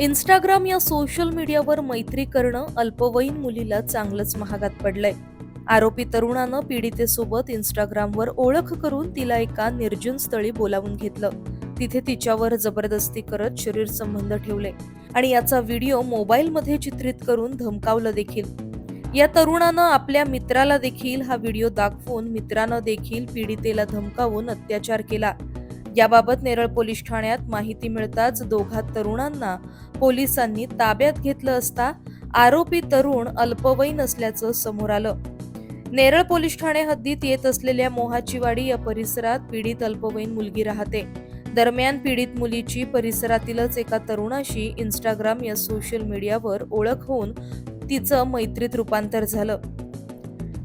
Instagram या social मीडियावर मैत्री करणं अल्पवयीन मुलीला चांगलंच महागात पडलंय. आरोपी तरुणानं पीडितेसोबत इंस्टाग्रामवर ओळख करून तिला एका निर्जन स्थळी बोलावून घेतलं. तिथे तिच्यावर जबरदस्ती करत शरीर संबंध ठेवले आणि याचा व्हिडिओ मोबाईलमध्ये चित्रित करून धमकावलं देखील. या तरुणानं आपल्या मित्राला देखील हा व्हिडिओ दाखवून मित्रानं देखील पीडितेला धमकावून अत्याचार केला. याबाबत नेरळ पोलीस ठाण्यात माहिती मिळताच दोघा तरुणांना पोलिसांनी ताब्यात घेतलं असता आरोपी तरुण अल्पवयीन असल्याचं समोर आलं. नेरळ पोलीस ठाणे हद्दीत येत असलेल्या मोहाचीवाडी या परिसरात पीडित अल्पवयीन मुलगी राहते. दरम्यान पीडित मुलीची परिसरातीलच एका तरुणाशी इंस्टाग्राम या सोशल मीडियावर ओळख होऊन तिचं मैत्रीत रूपांतर झालं.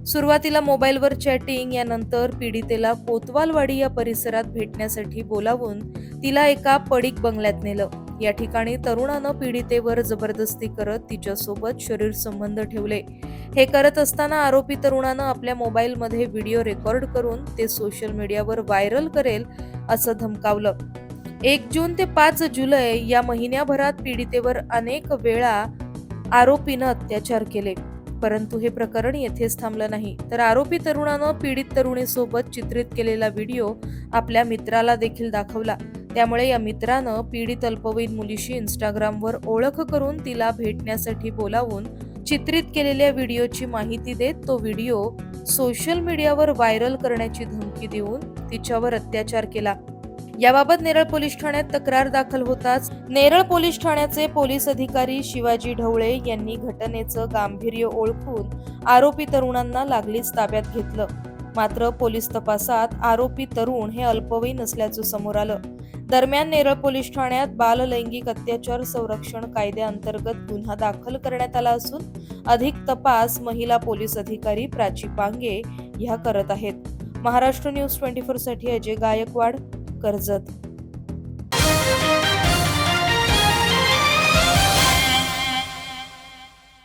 सुरुवातीला मोबाईलवर चॅटिंग यानंतर पीडितेला कोतवालवाडी या परिसरात भेटण्यासाठी बोलावून तिला एका पडीक बंगल्यात नेलं. या ठिकाणी तरुणानं पीडितेवर जबरदस्ती करत तिच्यासोबत शरीर संबंध ठेवले. हे करत असताना आरोपी तरुणानं आपल्या मोबाईलमध्ये व्हिडिओ रेकॉर्ड करून ते सोशल मीडियावर व्हायरल करेल असं धमकावलं. एक जून ते पाच जुलै या महिन्याभरात पीडितेवर अनेक वेळा आरोपीनं अत्याचार केले. परंतु हे प्रकरण येथेच थांबलं नाही. तर आरोपी तरुणानं पीडित तरुणीसोबत चित्रित केलेला व्हिडिओ आपल्या मित्राला देखील दाखवला. त्यामुळे या मित्रानं पीडित अल्पवयीन मुलीशी इंस्टाग्रामवर ओळख करून तिला भेटण्यासाठी बोलावून चित्रित केलेल्या व्हिडिओची माहिती देत तो व्हिडिओ सोशल मीडियावर व्हायरल करण्याची धमकी देऊन तिच्यावर अत्याचार केला. याबाबत नेरळ पोलीस ठाण्यात तक्रार दाखल होताच नेरळ पोलीस ठाण्याचे पोलीस अधिकारी शिवाजी ढवळे यांनी घटनेचं गांभीर्य ओळखून आरोपी तरुणांना लागलीच ताब्यात घेतलं. मात्र पोलीस तपासात आरोपी तरुण हे अल्पवयीन असल्याचं समोर आलं. दरम्यान नेरळ पोलीस ठाण्यात बाल लैंगिक अत्याचार संरक्षण कायद्याअंतर्गत गुन्हा दाखल करण्यात आला असून अधिक तपास महिला पोलीस अधिकारी प्राची पांगे ह्या करत आहेत. महाराष्ट्र न्यूज ट्वेंटी फोरसाठी अजय गायकवाड. कर्जत.